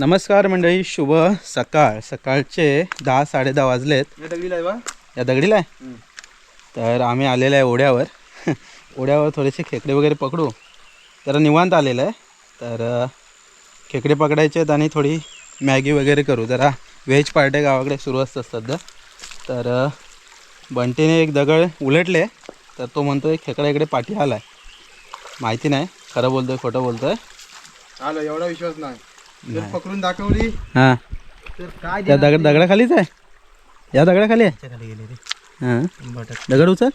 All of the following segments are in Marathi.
नमस्कार मंडळी शुभ सकाळ. सकाळचे दहा साडेदहा वाजलेत. या दगडीला आहे तर आम्ही आलेलो आहे ओढ्यावर. ओढ्यावर थोडेसे खेकडे वगैरे पकडू. जरा निवांत आलेलं आहे. तर खेकडे पकडायचे आहेत आणि थोडी मॅगी वगैरे करू. जरा व्हेज पार्ट्या गावाकडे सुरू असतात सध्या. तर बंटीने एक दगड उलटले. तर तो म्हणतोय खेकडा इकडे पाठी आला आहे माहिती नाही. खरं बोलतोय खोटं बोलतोय. आलो एवढा विश्वास नाही. जर पकडून दाखवली हां. तर काय त्या दगड दगडाखालीच आहे? या दगडाखाली आहे? गेले हां. दगड उचल.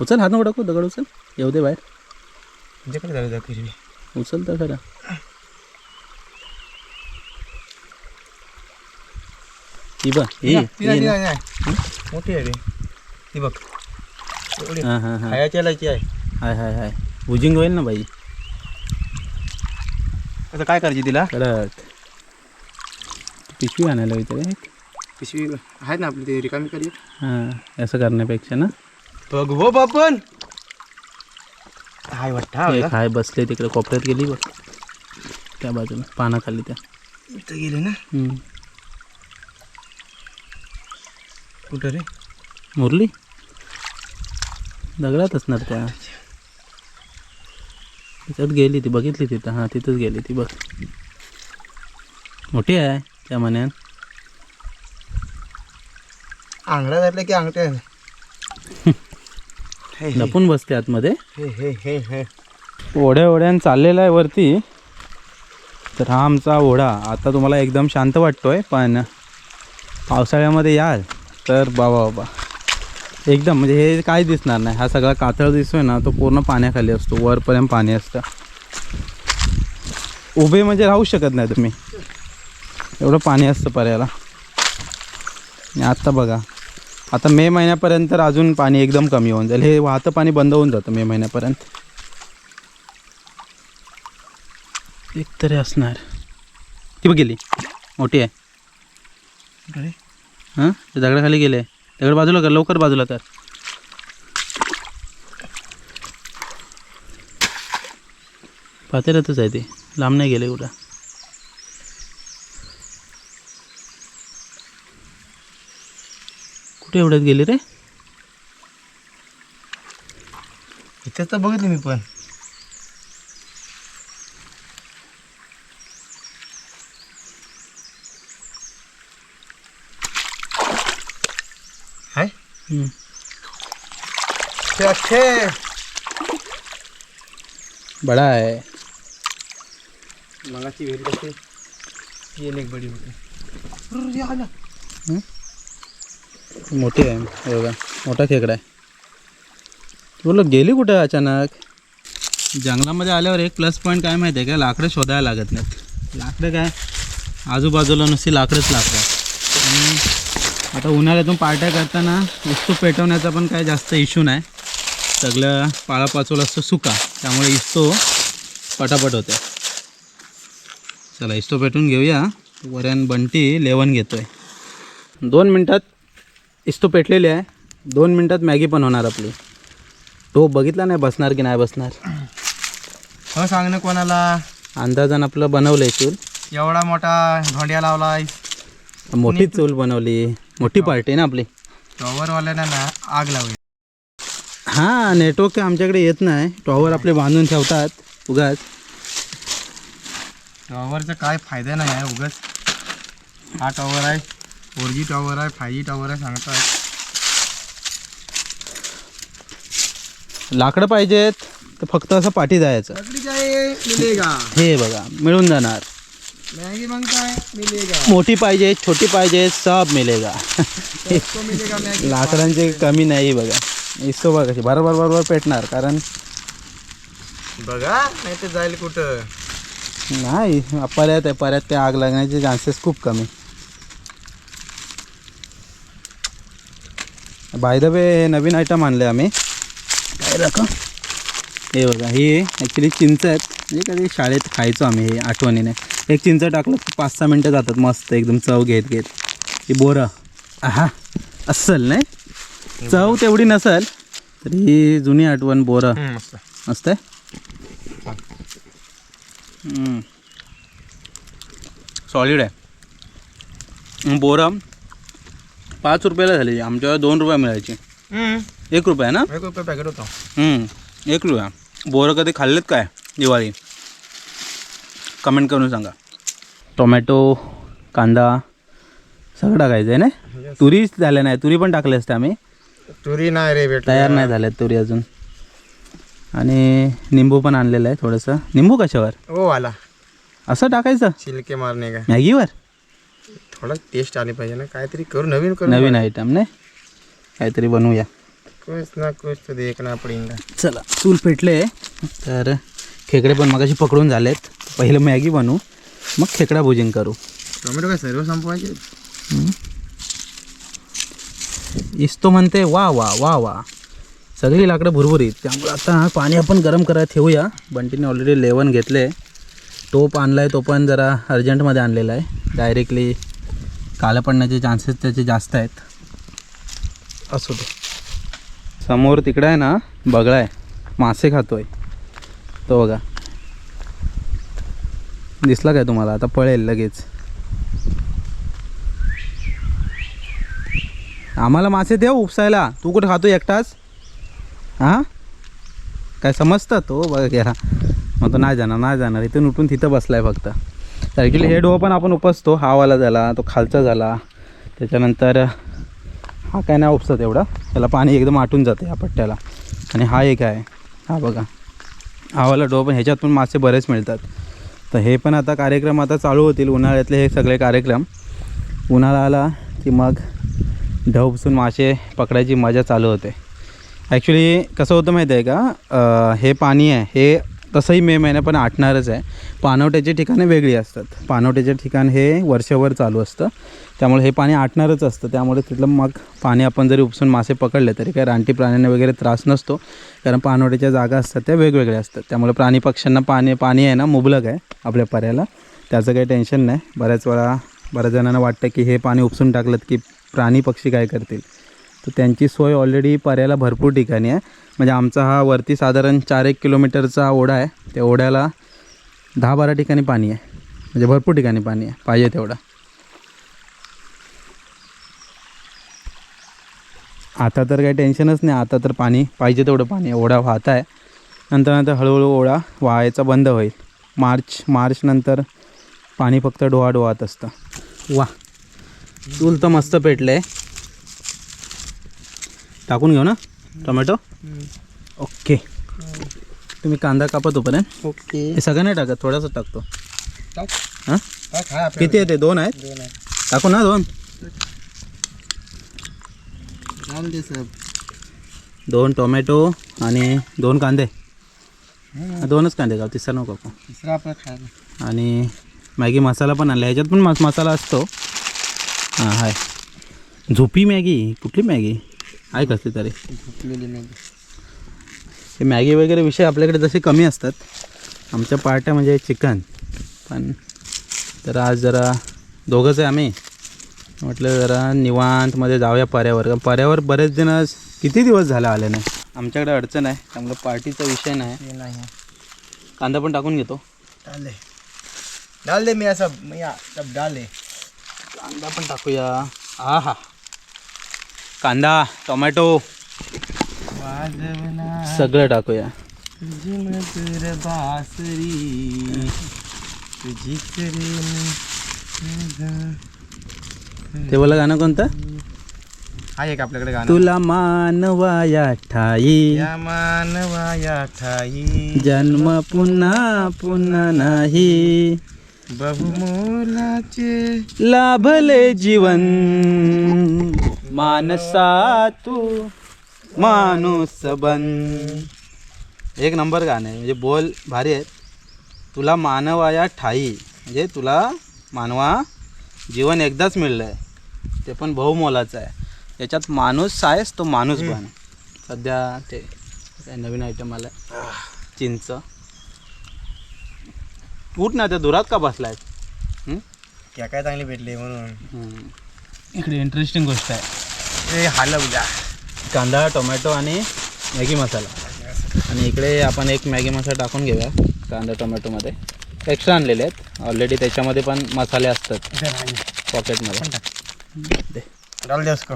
उचल हात नको टाकू दगड उचल. येऊ दे बाहेर. तुमच्याकडे उचल तर खरं. ही बघ ही ही. मोठी आहे रे ती बघ. एवढी हां हां हां. लायची आहे. हाय हाय हाय. बुजिंग होईल ना बाई. आता काय करायची तिला? कडक पिशवी आणायला विचार पिशवी आहे ना आपली ते रिकामी करी. हां असं करण्यापेक्षा ना. बघ हो बापन. हाय वाटतं एक हाय बसले तिकडे कोपऱ्यात गेली बघ. त्या बाजूला पानाखाली त्या. इथं गेले ना? हम्म. कुठं रे? मुरली? दगडात असणार त्या. त्याच्यात गेली ती बघितली तिथं हां तिथंच गेली ती बघ. मोठी आहे त्या मन्यान. आंगडा घातला की अंगठ्या लपून बसते आतमध्ये. ओढ्या ओढ्यान चाललेला आहे वरती. तर हा आमचा ओढा. आता तुम्हाला एकदम शांत वाटतोय पण पावसाळ्यामध्ये याल. तर बाबा बाबा. एकदम म्हणजे हे काय दिसणार नाही. हा सगळा कातळ दिसतोय ना तो पूर्ण पाण्याखाली असतो. वरपर्यंत पाणी असतं. उभे म्हणजे राहू शकत नाही तुम्ही. एवढं पाणी असतं पर्याला. आत्ता बघा. आता मे महिन्यापर्यंत तर अजून पाणी एकदम कमी होऊन जाईल. हे वाहतं पाणी बंद होऊन जातं मे महिन्यापर्यंत. एक तरी असणार. ती बघ गेली. मोठी आहे. हां? दगडाखाली गेले दगड बाजूला कर लवकर बाजूला कर पातेऱ्यातच आहे ते. लांब नाही गेले कुठं. कुठे एवढ्यात गेले रे? इथेच तर बघितले मी पण. अच्छे बडा आहे. मगाची वेरी कशी ती एक बडी होती. आला. मोठी आहे. हे बघा. मोठा खेकडा आहे. बोलो गेली कुठं अचानक? जंगलामध्ये आल्यावर एक प्लस पॉईंट काय माहिती आहे का? लाकडं शोधायला लागत नाहीत. लाकडं काय? आजूबाजूला नुसती लाकडंच लागतात आणि आता उन्हाळ्यातून पार्ट्या करताना इस्तो पेटवण्याचा पण काय जास्त इश्यू नाही. सगळं पाळापाचोल असतो सुका त्यामुळे इस्तो पटापट होते चला इस्तो पेटून घेऊया. वऱ्यान बंटी लेवण घेतोय. दोन मिनटात इस्तो पेटलेली आहे. दोन मिनटात मॅगी पण होणार आपली. तो बघितला नाही बसणार की नाही बसणार? हो सांग ना कोणाला. अंदाजान आपलं बनवलं आहे चूल एवढा मोठा धोंड्या लावलाय मोठी चूल बनवली. मोठी पार्टी ना आपली. टॉवरवाल्यानं ना आग लावली. हां नेटवर्क आमच्याकडे येत नाही. टॉवर आपले बांधून ठेवतात उगाच. टॉवरचा काय फायदा नाही आहे उगाच. हा टॉवर आहे फोर जी टॉवर आहे फाय जी टॉवर आहे सांगतात. लाकडं पाहिजेत तर फक्त असं पाठी जायचं. हे बघा मिळून जाणार. मॅगी मागताय मिलेगा. मोठी पाहिजे छोटी पाहिजे सब मिलेगा. सबको मिलेगा मॅगी. लाकडांची कमी नाही बघा. इसतो बघा कशी बरोबर बरोबर पेटणार कारण बघा नाही तर जाईल कुठं. नाही पर्यात आहे पर्यात ते आग लागण्याचे चान्सेस खूप कमी. बाय द वे हे नवीन आयटम आणले आम्ही. काय रकम? हे बघा हे ॲक्च्युली चिंच आहेत. म्हणजे कधी शाळेत खायचो आम्ही हे आठवणीने. एक चिंच टाकलं की पाच सहा मिनटं जातात मस्त एकदम चव घेत घेत. ही बोरं. आहा अस्सल नाही? चव तेवढी नसेल तरी ही जुनी आठवण बोरं. मस्त. मस्त आहे. सॉलिड आहे. बोरं पाच रुपयाला झाली. आमच्यावर दोन रुपये मिळायची. एक रुपया ना? एक रुपये पॅकेट होतं. एक रुपया. बोरं कधी खाल्लेत काय दिवाळी? कमेंट करून सांगा. टोमॅटो कांदा सगळं टाकायचं आहे ना तुरीच झाल्या नाही तुरी पण टाकले असते आम्ही. तुरी नाही रे भेट तयार नाही झाल्यात तुरी अजून. आणि निंबू पण आणलेलं आहे थोडंसं. निंबू कशावर? ओ आला. असं टाकायचं? छिलके मारणे का? मॅगीवर? थोडा टेस्ट आली पाहिजे ना. काहीतरी करू नवीन करू. नवीन आयटम नाही? काहीतरी बनवूया. कुछ ना कुछ तो देखना पडेगा. चला चूल पेटले तर खेकडे पण मगाशी पकडून झालेत. पहिलं मॅगी बनवू. मग खेकडा भुजिंग करू. टोमॅटो काय सर्व संपवायचे? इस्तो म्हणते वा वा वा वा. सगळी लाकडं भुरभुरीत. त्यामुळे आता पाणी आपण गरम करायला ठेवूया. बंटीने ऑलरेडी लेवण घेतले. टोप आणला आहे तो पण जरा अर्जंटमध्ये आणलेला आहे. डायरेक्टली काळं पडण्याचे चान्सेस त्याचे जास्त आहेत. असू दे. समोर तिकडे आहे ना बगळा आहे. मासे खातोय. तो बघा. दिसला काय तुम्हाला? आता पळेल लगेच. आम्हाला मासे दे उपसायला. तू कुठे खातो एकटाच? हां? काय समजतं तो? बघा गेला. मग तो नाही जाणार नाही जाणार. इथून उठून तिथं बसलाय फक्त. तर ॲक्च्युली हे डोह हो पण आपण उपसतो. हा वाला झाला तो खालचा झाला. त्याच्यानंतर हा काय नाही उपसत एवढा. त्याला पाणी एकदम आटून जाते या पट्ट्याला. आणि हा एक आहे. हा बघा. आवाला डो डोह पण ह्याच्यात पण मासे बरेच मिळतात. तर हे पण आता कार्यक्रम आता चालू होतील उन्हाळ्यातले हे सगळे कार्यक्रम. उन्हाळा आला की मग ढवसून मासे पकडायची मजा चालू होते. ॲक्च्युली कसं होतं माहीत आहे का? आ, हे पाणी आहे हे तसंही मे महिन्या पण आटणारच आहे. पाणवट्याची ठिकाणे वेगळी असतात. पाणवट्याचे ठिकाण हे वर्षभर चालू असतं. त्यामुळे हे पाणी आटणारच असतं. त्यामुळे तिथलं मग पाणी आपण जरी उपसून मासे पकडले तरी काय रानटी प्राण्यांना वगैरे त्रास नसतो. कारण पाणवट्याच्या जागा असतात त्या वेगवेगळ्या असतात. त्यामुळे प्राणी पक्ष्यांना पाणी पाणी आहे ना मुबलक आहे आपल्या पर्याला त्याचं काही टेन्शन नाही. बऱ्याच वेळा बऱ्याच जणांना वाटतं की हे पाणी उपसून टाकलं की प्राणी पक्षी काय करतील. तर त्यांची सोय ऑलरेडी पर्यायला भरपूर ठिकाणी आहे. म्हणजे आमचा हा वरती साधारण चार एक किलोमीटरचा ओढा आहे. त्या ओढ्याला दहा बारा ठिकाणी पाणी आहे. म्हणजे भरपूर ठिकाणी पाणी आहे. पाहिजे तेवढा. आता तर काही टेन्शनच नाही. आता तर पाणी पाहिजे तेवढं पाणी ओढा वाहत आहे. नंतर नंतर हळूहळू ओढा वाहायचा बंद होईल. मार्च मार्च नंतर पाणी फक्त डोहा डोहात असतं. वा चूल तर मस्त पेटलं आहे टाकून घेऊ ना टोमॅटो? ओके. तुम्ही कांदा कापत तोपर्यंत ओके. हे सगळं नाही टाकत थोडासा टाकतो. टाक. हां? किती येते? दोन आहेत? दोन आहे टाकू ना दोन. दोन टोमॅटो आणि दोन कांदे. दोनच कांदे का तिसरा नको तिसरा आपला खायला. आणि मॅगी मसाला पण आणला ह्याच्यात पण मस मसाला असतो. हां हाय. झोपी मॅगी? कुठली मॅगी? आहे कसली तरी? झोपलेली हे मॅगी वगैरे विषय आपल्याकडे जसे कमी असतात. आमच्या पार्ट्या म्हणजे चिकन. पण तर आज जरा दोघंच आहे आम्ही. म्हटलं जरा निवांतमध्ये जाऊया पर्यावर. कारण पर्यावर बरेच जण किती दिवस झाले आले नाही? आमच्याकडे अडचण आहे. त्यामुळे पार्टीचा विषय नाही. कांदा पण टाकून घेतो. डाल डाल दे मियाँ सब मियाँ सब डाल दे कांदा पण टाकूया. हा हा कांदा टोमॅटो. सगळं टाकूया. ते बोला गाणं कोणतं? हा एक आपल्याकडे गाणं. तुला मानवाया ठाई. या मानवाया ठाई. जन्म पुन्हा पुन्हा नाही. बहुमोलाचे लाभले जीवन. मानसा तू माणूस बन एक नंबर गाणं आहे म्हणजे बोल भारी आहेत. तुला मानवाया ठाई म्हणजे तुला मानवा जीवन एकदाच मिळलं आहे ते पण बहुमोलाचं आहे. त्याच्यात माणूस आहेस तो माणूस बन. सध्या ते काय नवीन आयटम आला चिंच. उठ ना त्या दुरात का बसलाय? क्या काय चांगली भेटली म्हणून. इकडे इंटरेस्टिंग गोष्ट आहे. ए हलव द्या कांदा टोमॅटो आणि मॅगी मसाला. आणि इकडे आपण एक मॅगी मसाला टाकून घेऊया कांदा टोमॅटोमध्ये. एक्स्ट्रा आणलेले आहेत. ऑलरेडी त्याच्यामध्ये पण मसाले असतात. पॉकेटमध्ये डाल दे. उसको.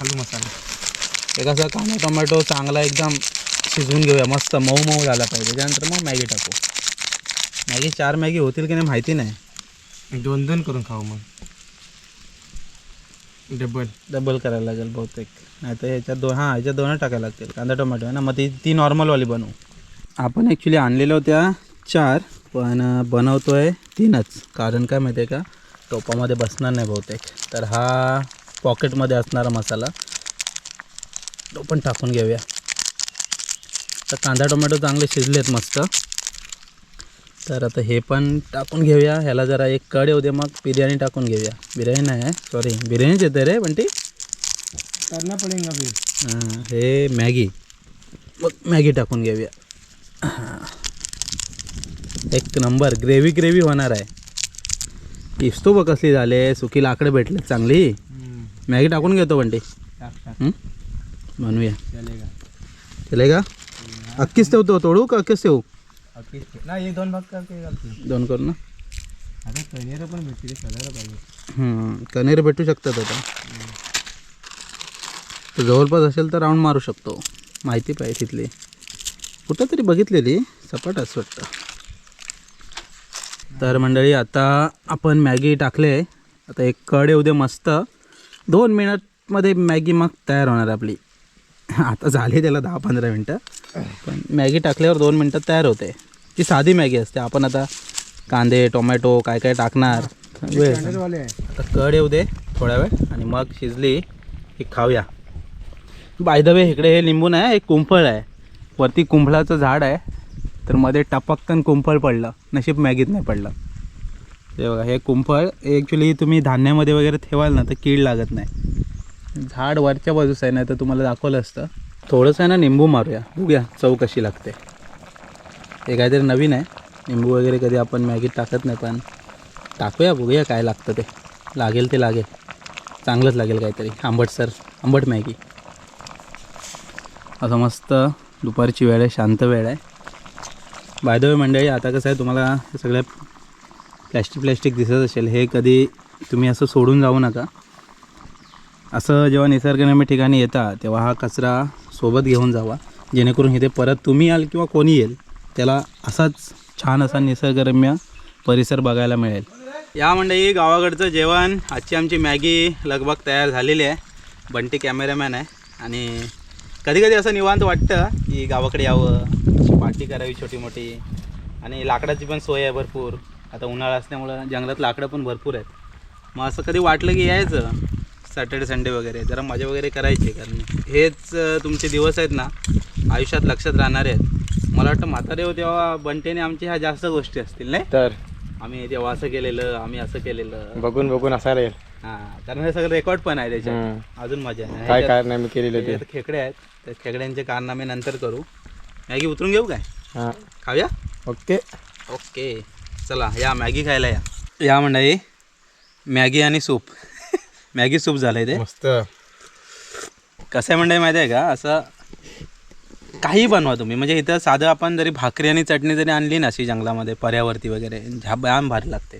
आलू मसाला. हे कसं कांदा टोमॅटो चांगला एकदम शिजवून घेऊया. मस्त मऊ मऊ झाला पाहिजे. त्यानंतर मग मॅगी टाकू. मॅगी चार मॅगी होतील की नाही माहिती नाही. दोन दोन करून खाऊ मग. डबल. डबल करायला लागेल बहुतेक. नाही तर ह्याच्यात दोन हां ह्याच्यात दोन टाकायला लागतील. कांदा टोमॅटो आहे ना? मग ती ती नॉर्मलवाली बनवू. आपण ॲक्च्युली आणलेल्या होत्या चार पण बनवतो आहे तीनच. कारण काय माहिती आहे का? टोपामध्ये बसणार नाही बहुतेक. तर हा पॉकेटमध्ये असणारा मसाला तो पण टाकून घेऊया. तर कांदा टोमॅटो चांगले शिजलेत मस्त. तर आता हे पण टाकून घेऊया. ह्याला जरा एक कड येऊ दे मग. बिर्याणी टाकून घेऊया. बिर्याणी नाही आहे. सॉरी बिर्याणीच येते रे पण ती पडेगा फिर हां, हे मॅगी. मग मॅगी टाकून घेऊया. हां. एक नंबर. ग्रेव्ही ग्रेव्ही होणार आहे. दिसतो बघ कसली झाले सुकी लाकडं भेटले चांगली. मॅगी टाकून घेतो टाक हं? बनवूया. चलेगा. चले का अक्कीच ठेवतो तोडू का अक्कीच ठेवू? अक्कीच ना एक दोन भाग करते घालते. दोन करू ना. आता पण पाहिजे. कणेर भेटू शकतात आता. तर जवळपास असेल तर राऊंड मारू शकतो. माहिती पाहिजे तिथली. कुठं तरी बघितलेली सपाट असं वाटतं. तर मंडळी आता आपण मॅगी टाकले. आता एक कड येऊ दे मस्त. दोन मिनटमध्ये मॅगी मग तयार होणार आपली. आता झाली त्याला दहा पंधरा मिनटं. पण मॅगी टाकल्यावर दोन मिनटात तयार होते. ती साधी मॅगी असते. आपण आता कांदे टोमॅटो काय काय टाकणार? वेळ. आता कड येऊ दे थोड्या वेळ आणि मग शिजली की खाऊया. बाय द वे इकडे हे लिंबू नाही एक कुंफळ आहे. वरती कुंफळाचं झाड आहे. तर मध्ये टपक्कन कुंफळ पडलं. नशीब मॅगीत नाही पडलं. ते बघा हे कुंफळ ॲक्च्युली तुम्ही धान्यामध्ये वगैरे ठेवाल ना तर कीड लागत नाही. झाड वरच्या बाजूस आहे नाही तर तुम्हाला दाखवलं असतं. थोडंसं आहे ना निंबू मारूया. बघूया चव कशी लागते. हे काहीतरी नवीन आहे. निंबू वगैरे कधी आपण मॅगीत टाकत नाही पण टाकूया बघूया काय लागतं ते. लागेल ते लागेल. चांगलंच लागेल काहीतरी. आंबटसर आंबट मॅगी. असं मस्त दुपारची वेळ आहे शांत वेळ आहे. बाय द वे मंडळी आता कसं आहे तुम्हाला सगळ्या प्लॅस्टिक प्लॅस्टिक दिसत असेल. हे कधी तुम्ही असं सोडून जाऊ नका. असं जेव्हा निसर्गरम्य ठिकाणी येता तेव्हा हा कचरा सोबत घेऊन जावा. जेणेकरून इथे परत तुम्ही याल किंवा कोणी येईल त्याला असाच छान असा निसर्गरम्य परिसर बघायला मिळेल. या मंडळी गावाकडचं जेवण. आजची आमची मॅगी लगभग तयार झालेली आहे. बंटी कॅमेरामॅन आहे. आणि कधी कधी असं निवांत वाटतं की गावाकडे यावं पार्टी करावी छोटी मोठी आणि लाकडाची पण सोय आहे भरपूर. आता उन्हाळा असल्यामुळं जंगलात लाकडं पण भरपूर आहेत. मग असं कधी वाटलं की यायचं? सॅटर्डे संडे वगैरे जरा मजा वगैरे करायची कारण हेच तुमचे दिवस आहेत ना आयुष्यात लक्षात राहणारे आहेत. मला वाटतं म्हातारे हो तेव्हा बंटेने आमच्या ह्या जास्त गोष्टी असतील नाही? तर? आम्ही तेव्हा असं केलेलं आम्ही असं केलेलं. बघून बघून असायला येईल. हां कारण हे सगळं रेकॉर्ड पण आहे त्याच्यात. अजून मजा आहे. काय ह्याच्यात- काय नाही मी केलेलं ते. खेकडे आहेत. त्या खेकड्यांचे कारनामे नंतर करू. मॅगी उतरून घेऊ काय? हां. खाऊया? ओके. ओके. चला या मॅगी खायला या. या मंडळी मॅगी आणि सूप. मॅगी सूप झालं आहे ते. मस्त. कसं आहे मंडळी माहिती आहे का? असं काही बनवा तुम्ही. म्हणजे इथं साधं आपण जरी भाकरी आणि चटणी जरी आणली ना अशी जंगलामध्ये पर्यावरती वगैरे जाम भारी लागते.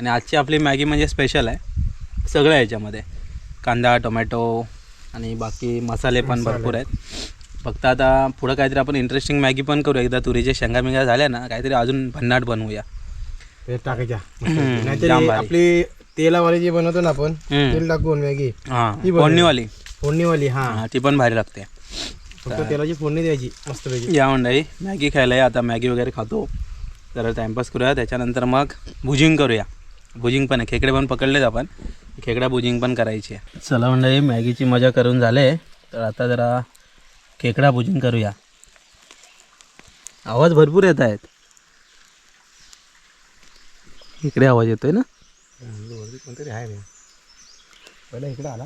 आणि आजची आपली मॅगी म्हणजे स्पेशल आहे. सगळं याच्यामध्ये. कांदा टोमॅटो आणि बाकी मसाले पण भरपूर आहेत. फक्त आता पुढं काहीतरी आपण इंटरेस्टिंग मॅगी पण करू एकदा तुरीचे शेंगा मिंगा झाल्या ना काहीतरी अजून भन्नाट बनवूया. ते टाकायच्या. आपली तेलावाली जी बनवतो ना आपण. तेल टाकून मॅगी हां. ती. फोडणीवाली? फोडणीवाली हा. हां ती पण भारी लागते. फक्त तेलाची फोडणी द्यायची मस्त पैकी. या मंडळी मॅगी खायला या आता मॅगी वगैरे खातो. जरा टाईमपास करूया त्याच्यानंतर मग भुजिंग करूया. भुजिंग पण आहे खेकडे पण पकडलेत आपण. खेकडा भुजिंग पण करायची आहे. चला मंडळी मॅगीची मजा करून झाले. तर आता जरा खेकडा भुजिंग करूया. आवाज भरपूर येत आहेत. इकडे आवाज येतोय ना? कोणतरी आहे रे पहिला इकडे आला.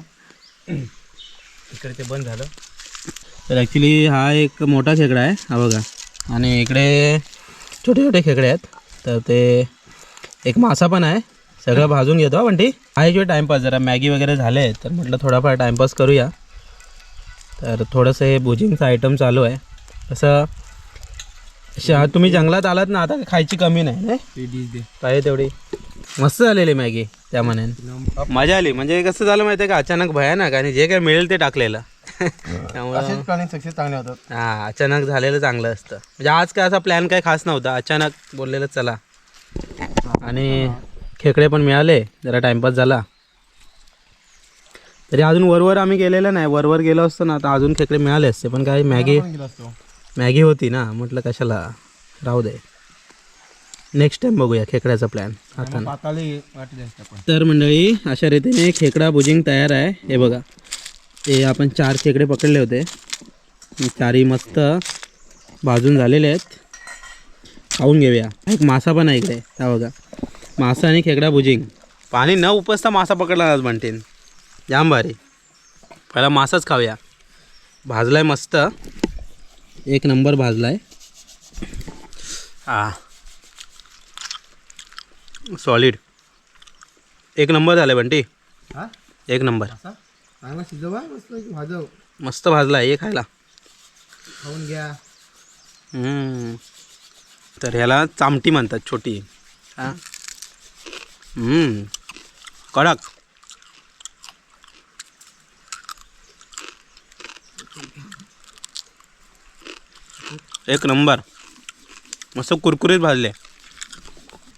इकडे ते बंद झालं. तर ॲक्च्युली हा एक मोठा खेकडा आहे हा बघा. आणि इकडे छोटे छोटे खेकडे आहेत. तर ते एक मासा पण आहे. सगळं भाजून घेतो पण ती आहे जो टाईमपास जरा मॅगी वगैरे झाले तर म्हटलं थोडाफार टाईमपास करूया. तर थोडंसं हे भुजिंगचं आयटम चालू आहे. तसं शा तुम्ही जंगलात आलात ना आता खायची कमी नाही पाहिजे तेवढी. मस्त झालेली मॅगी. त्या मनाने मजा आली. म्हणजे कसं झालं माहिती आहे का? अचानक भयानक आणि जे काय मिळेल ते टाकलेलं. त्यामुळं असेच प्लॅनिंग सक्सेस चांगले होतात. हा अचानक झालेलं चांगलं असतं. म्हणजे आज काय असा प्लॅन काय खास नव्हता. अचानक बोललेलं चला. आणि खेकडे पण मिळाले. जरा टाइमपास झाला. तरी अजून वरवर आम्ही गेलेलं नाही. वरवर गेलो असतो ना तर अजून खेकडे मिळाले असते. पण काय मॅगी मॅगी होती ना. म्हटलं कशाला? राहू दे. नेक्स्ट टाइम बघूया खेकड्याचा प्लॅन आता तर मंडळी अशा रीतीने खेकडा भुजिंग तयार आहे. हे बघा. हे आपण चार खेकडे पकडले होते. चारही मस्त भाजून झालेले आहेत. खाऊन घेऊया. एक मासा पण आहे इकडे. हा बघा. मासा आणि खेकडा भुजिंग. पाणी न उपसता मासा पकडला आज म्हणतील जाम भारी. पहिला मासाच खाऊया. भाजलाय मस्त. एक नंबर भाजलाय. हा. सॉलिड एक नंबर झालाय बंटी. हा? एक नंबर. असा? चांगला शिजवा मस्त की भाजव. मस्त भाजला आहे हे खायला. खाऊन घ्या. हम्म. तर ह्याला चामटी म्हणतात छोटी. हा? हम्म. कडक. एक नंबर. मस्त कुरकुरीत भाजले.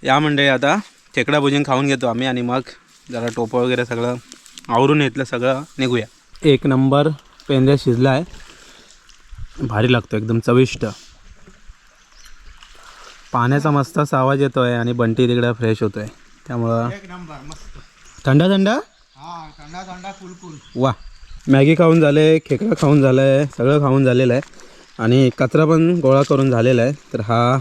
या मंडळी आता खेकडा भुजिंग खाऊन घेतो आम्ही आणि मग जरा टोपं वगैरे सगळं आवरून घेतलं सगळं निघूया. एक नंबर पेंद्या शिजला आहे भारी लागतो एकदम चविष्ट. पाण्याचा मस्त असा आवाज येतो आहे आणि बंटी तिकडे फ्रेश होतो आहे त्यामुळं एक नंबर मस्त. थंडा थंडा? हा थंडा थंडा कुलकुल वा. मॅगी खाऊन झाले खेकडा खाऊन झालं आहे सगळं खाऊन झालेलं आहे. आणि कचरा पण गोळा करून झालेला आहे. तर हा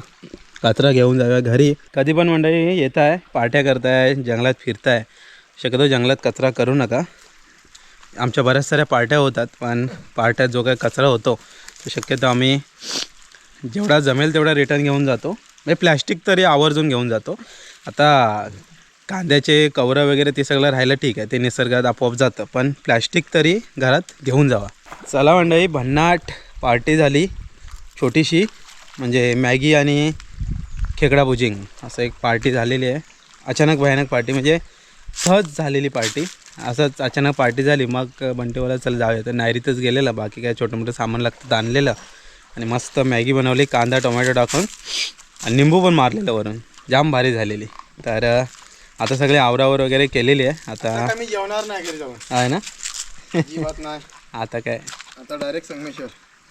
कचरा घेऊन जाऊया घरी. कधी पण मंडळी येत आहे पार्ट्या करताय जंगलात फिरताय शक्यतो जंगलात कचरा करू नका. आमच्या बऱ्याच साऱ्या पार्ट्या होतात पण पार्ट्यात जो काही कचरा होतो तो शक्यतो आम्ही जेवढा जमेल तेवढा रिटर्न घेऊन जातो. म्हणजे प्लॅस्टिक तरी आवर्जून घेऊन जातो. आता कांद्याचे कवरं वगैरे ते सगळं राहिलं ठीक आहे ते निसर्गात आपोआप जातं पण प्लॅस्टिक तरी घरात घेऊन जावा. चला मंडळी भन्नाट पार्टी झाली छोटीशी म्हणजे मॅगी आणि खेकडा भुजिंग. असं एक पार्टी झालेली आहे. अचानक भयानक पार्टी म्हणजे सहज झालेली पार्टी. असंच अचानक पार्टी झाली मग बंटीवाला चल जाऊया. तर नायरीतच गेलेलं. बाकी काय छोटं मोठं सामान लागतं आणलेलं. आणि मस्त मॅगी बनवली कांदा टोमॅटो टाकून. आणि निंबू पण मारलेलं वरून. जाम भारी झालेली. तर आता सगळे आवरावर वगैरे केलेली आहे. आता मी जेवणार नाही आहे ना? आता काय? आता डायरेक्ट संगमेश्वर.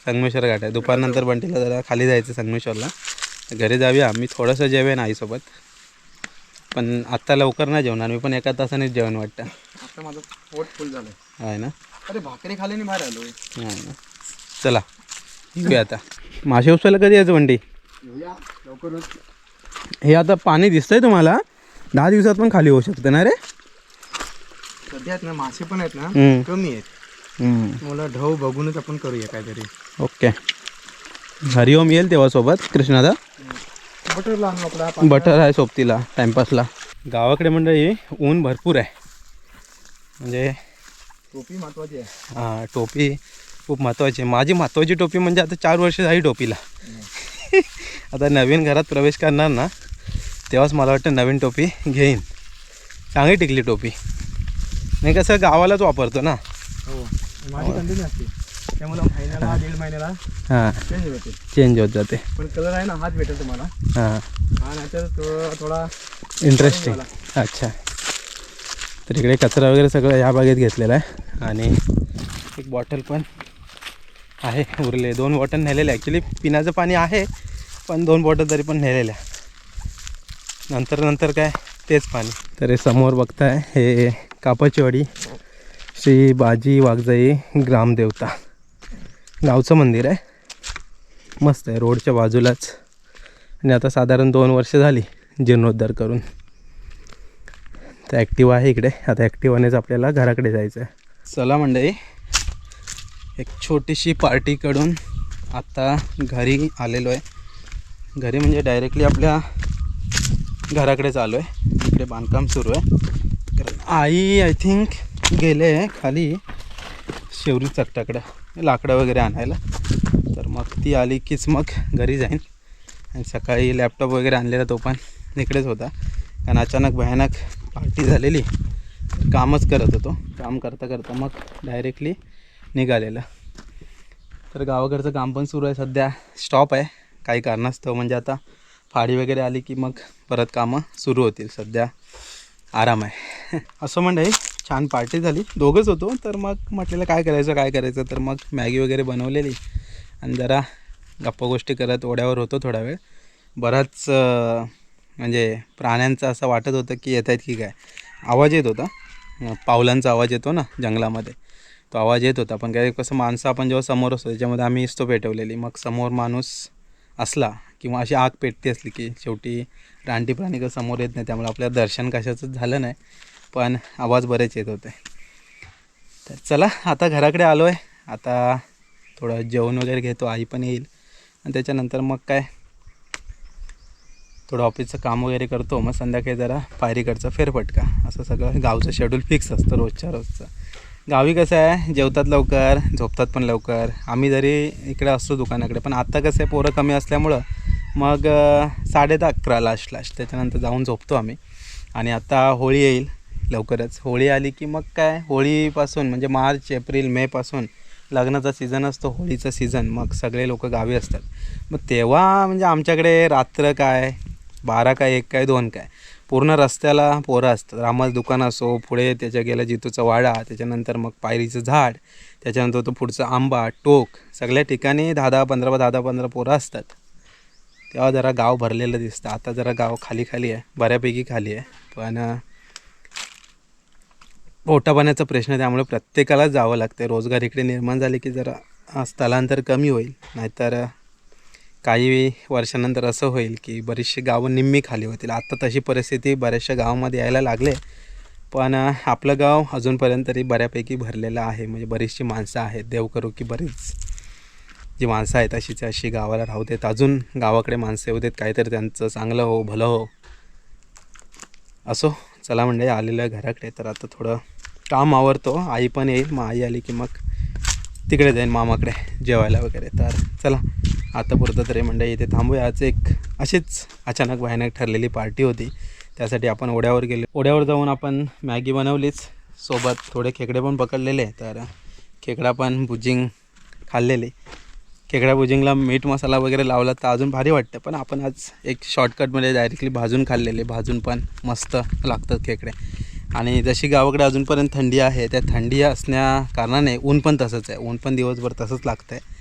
संगमेश्वर घाट आहे. दुपारनंतर बंटीला जरा खाली जायचं संगमेश्वरला. घरी जाऊया. आम्ही थोडंसं जेवेन आईसोबत. पण आत्ता लवकर नाही जेवणार. मी पण एका तासानेच जेवण वाटतं. आता माझं पोट फुल झालं आहे ना? अरे भाकरी खाली बाहेर ना? चला येऊया आता. मासे उपसायला कधी यायचं येऊया लवकरच. हे आता पाणी दिसतंय तुम्हाला. दहा दिवसात पण खाली होऊ शकतं ना रे? सध्या आहेत ना मासे पण आहेत ना. कमी आहेत. हम्म. मला ढव बघूनच आपण करूया काहीतरी. ओके. हरिओम येईल तेव्हा सोबत कृष्णादा. बटर आपला बटर आहे सोबतीला टाइमपासला. गावाकडे मंडळी ऊन भरपूर आहे. म्हणजे टोपी महत्वाची आहे. हा टोपी खूप महत्त्वाची आहे. माझी महत्त्वाची टोपी म्हणजे आता चार वर्ष झाली टोपीला. आता नवीन घरात प्रवेश करणार ना तेव्हाच मला वाटतं नवीन टोपी घेईन. चांगली टिकली टोपी. नाही कसं गावालाच वापरतो ना. हो माझी कंटिन्यू असते. त्यामुळे महिन्याला दीड महिन्याला हां. चेंज होते. चेंज होत जाते. पण कलर आहे ना हाच भेटेल तुम्हाला. हां. हा नाहीतर तो थोडा इंटरेस्टिंग अच्छा. तर इकडे कचरा वगैरे सगळं या बागेत घेतलेला आहे. आणि एक बॉटल पण आहे उरले दोन बॉटल नेलेले. ॲक्च्युली पिण्याचं पाणी आहे पण दोन बॉटल तरी पण नेलेल्या नंतर नंतर काय? तेच पाणी. तर हे समोर बघताय हे कापाचीवाडी श्री बाजी वाघजाई ग्रामदेवता. गावचं मंदिर आहे. मस्त आहे रोडच्या बाजूलाच. आणि आता साधारण दोन वर्ष झाली जीर्णोद्धार करून. तर ॲक्टिवा आहे इकडे. आता ॲक्टिवानेच आपल्याला घराकडे जायचं आहे. चला मंडळी एक छोटीशी पार्टीकडून आता घरी आलेलो आहे. घरी म्हणजे डायरेक्टली आपल्या घराकडे चालू आहे. इकडे बांधकाम सुरू आहे. कारण आई आय थिंक गेले खाली. शेवरी चकटाकडं. लाकडं वगैरे आणायला. तर मग ती आली कीच मग घरी जाईन. आणि सकाळी लॅपटॉप वगैरे आणलेला तो पण इकडेच होता. कारण अचानक भयानक पार्टी झालेली. तर कामच करत होतो. काम करता करता मग डायरेक्टली निघालेलं. तर गावाकडचं काम पण सुरू आहे. सध्या स्टॉप आहे. काही कारणास्तव म्हणजे आता फाडी वगैरे आली की मग परत कामं सुरू होतील. सध्या आराम आहे. असं म्हणजे छान पार्टी झाली. दोघंच होतो. तर मग म्हटलेलं काय करायचं काय करायचं? तर मग मॅगी वगैरे बनवलेली. आणि जरा गप्पा गोष्टी करत ओढ्यावर होतो थोडा वेळ. बराच म्हणजे प्राण्यांचं असं वाटत होतं की येत आहेत की काय. आवाज येत होता. पावलांचा आवाज येतो ना जंगलामध्ये. तो आवाज येत होता. पण काय कसं माणसं आपण जेव्हा समोर असतो त्याच्यामध्ये आम्ही इस्तो पेटवलेली. मग समोर माणूस असला किंवा अशी आग पेटती असली की शेवटी रानटी प्राणी कसं समोर येत नाही त्यामुळे आपल्याला दर्शन कशाचं झालं नाही. पण आवाज बरेच येत होते. तर चला आता घराकडे आलो आहे आता थोडं जेवण वगैरे घेतो आई पण येईल. आणि त्याच्यानंतर मग काय? थोडं ऑफिसचं काम वगैरे करतो. मग संध्याकाळी जरा पायरीकडचा फेरफटका. असं सगळं गावचं शेड्यूल फिक्स असतं रोजच्या रोजचं. गावी कसं आहे? जेवतात लवकर झोपतात पण लवकर. आम्ही जरी इकडे असतो दुकानाकडे पण आत्ता कसं आहे पोरं कमी असल्यामुळं मग साडे दहा अकरा लास्ट लास्ट. त्याच्यानंतर जाऊन झोपतो आम्ही. आणि आता होळी येईल. लवकरच. होळी आली की मग काय? होळीपासून म्हणजे मार्च एप्रिल मेपासून लग्नाचा सीझन असतो होळीचा सीझन. मग सगळे लोक गावी असतात. मग तेव्हा म्हणजे आमच्याकडे रात्र काय? बारा काय एक काय दोन काय? पूर्ण रस्त्याला पोरं असतात. रामाचं दुकान असो पुढे त्याच्या गेला जितूचा वाडा त्याच्यानंतर मग पायरीचं झाड त्याच्यानंतर तो पुढचा आंबा टोक सगळ्या ठिकाणी दहा दहा पंधरा दहा दहा पंधरा पोरं असतात. तेव्हा जरा गाव भरलेलं दिसतं. आता जरा गाव खाली खाली आहे. बऱ्यापैकी खाली आहे. पण पोटापाण्याचा प्रश्न त्यामुळे प्रत्येकालाच जावं लागते रोजगार इकडे निर्माण झाले की जरा स्थलांतर कमी होईल. नाहीतर काही वर्षानंतर असं होईल की बरीचशी गावं निम्मी खाली होतील. आत्ता तशी परिस्थिती बऱ्याचशा गावामध्ये यायला लागले. पण आपलं गाव अजूनपर्यंत तरी बऱ्यापैकी भरलेलं आहे. म्हणजे बरीचशी माणसं आहेत. देव करू की बरीच जी माणसं आहेत अशीच अशी गावाला राहू देत. अजून गावाकडे माणसं येऊ देत. काहीतरी त्यांचं चांगलं हो भलं हो. असो चला म्हणजे आलेलं घराकडे. तर आता थोडं काम आवरतो. आई पण येईल. मग आई आली की मग तिकडे जाईन मामाकडे जेवायला वगैरे. तर चला आता पुरतं तरी म्हणजे इथे थांबूया. आज एक अशीच अचानक भयानक ठरलेली पार्टी होती. त्यासाठी आपण ओढ्यावर गेलो. ओढ्यावर जाऊन आपण मॅगी बनवलीच. सोबत थोडे खेकडे पण पकडलेले. तर खेकडा पण भुजिंग खाल्लेले. खेकडा भुजिंगला मीठ मसाला वगैरे लावला तर अजून भारी वाटतं. पण आपण आज एक शॉर्टकटमध्ये डायरेक्टली भाजून खाल्लेले. भाजून पण मस्त लागतात खेकडे. आणि जशी गावाकडे अजूनपर्यंत थंडी आहे त्या थंडी असण्या कारणाने ऊन पण तसंच आहे. ऊन पण दिवसभर तसंच लागतं आहे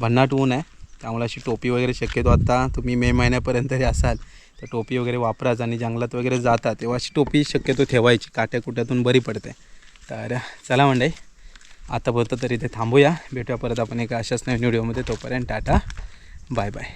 भन्नाट ऊन आहे. त्यामुळे अशी टोपी वगैरे शक्यतो आता तुम्ही मे महिन्यापर्यंत जरी असाल तर टोपी वगैरे वापराच आणि जंगलात वगैरे जाता तेव्हा अशी टोपी शक्यतो ठेवायची. काट्या कुट्यातून बरी पडते. तर चला मंडई आतापर्यंत तरी ते थांबूया. भेटूया परत आपण एका अशाच नवीन व्हिडिओमध्ये. तोपर्यंत टाटा. Bye bye.